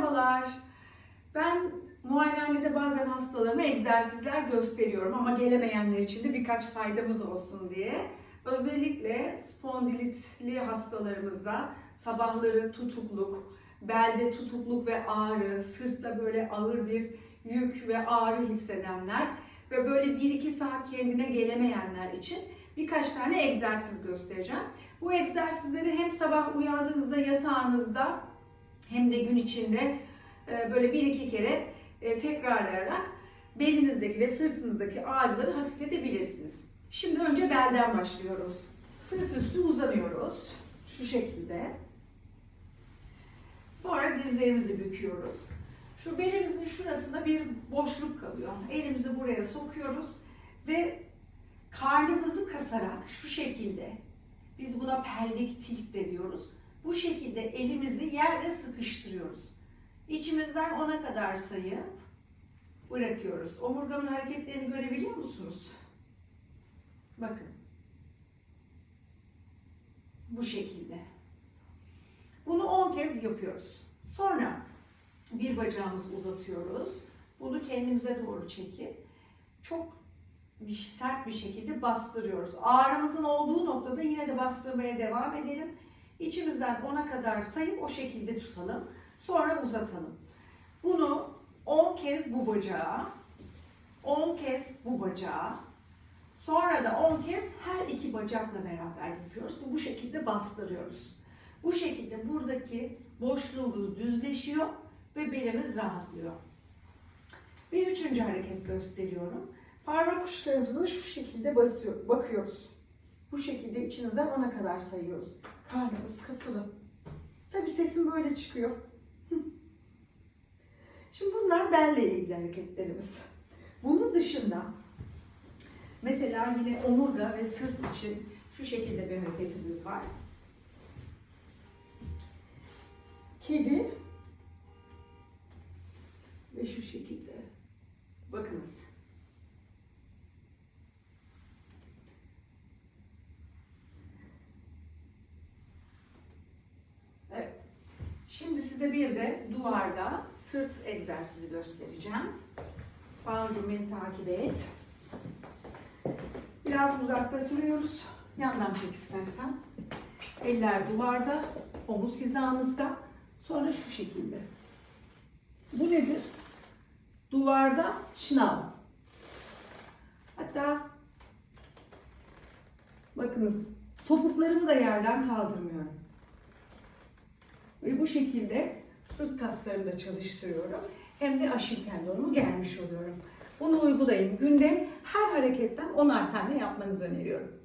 Merhabalar. Ben muayenehanede bazen hastalarıma egzersizler gösteriyorum ama gelemeyenler için de birkaç faydamız olsun diye. Özellikle spondilitli hastalarımızda sabahları tutukluk, belde tutukluk ve ağrı, sırtta böyle ağır bir yük ve ağrı hissedenler ve böyle 1-2 saat kendine gelemeyenler için birkaç tane egzersiz göstereceğim. Bu egzersizleri hem sabah uyandığınızda yatağınızda hem de gün içinde e, böyle bir iki kere e, tekrarlayarak belinizdeki ve sırtınızdaki ağrıları hafifletebilirsiniz. Şimdi önce belden başlıyoruz. Sırt üstü uzanıyoruz. Şu şekilde. Sonra dizlerimizi büküyoruz. Şu belimizin şurasında bir boşluk kalıyor. Elimizi buraya sokuyoruz ve karnımızı kasarak şu şekilde biz buna pelvik tilt de diyoruz. Bu şekilde elimizi yerde sıkıştırıyoruz. İçimizden ona kadar sayıp bırakıyoruz. Omurgamın hareketlerini görebiliyor musunuz? Bakın. Bu şekilde. Bunu 10 kez yapıyoruz. Sonra bir bacağımızı uzatıyoruz. Bunu kendimize doğru çekip çok bir sert bir şekilde bastırıyoruz. Ağrımızın olduğu noktada yine de bastırmaya devam edelim. İçimizden 10'a kadar sayıp o şekilde tutalım. Sonra uzatalım. Bunu 10 kez bu bacağa, 10 kez bu bacağa, sonra da 10 kez her iki bacakla beraber yapıyoruz bu şekilde bastırıyoruz. Bu şekilde buradaki boşluğumuz düzleşiyor ve belimiz rahatlıyor. Bir üçüncü hareket gösteriyorum. Parmak uçlarımızı şu şekilde basıyor, bakıyoruz. Bu şekilde içinizden ona kadar sayıyoruz. Karnımız kasılı. Tabii sesim böyle çıkıyor. Şimdi bunlar belle ilgili hareketlerimiz. Bunun dışında mesela yine omurga ve sırt için şu şekilde bir hareketimiz var. Kedi ve şu şekilde. Bakınız. Şimdi size bir de duvarda sırt egzersizi göstereceğim. Banucuğum beni takip et. Biraz uzakta duruyoruz. Yandan çek istersen. Eller duvarda, omuz hizamızda. Sonra şu şekilde. Bu nedir? Duvarda şınav. Hatta bakınız topuklarımı da yerden kaldırmıyorum. Ve bu şekilde sırt kaslarımı da çalıştırıyorum. Hem de aşil tendonumu gelmiş oluyorum. Bunu uygulayın. Günde her hareketten 10'ar tane yapmanızı öneriyorum.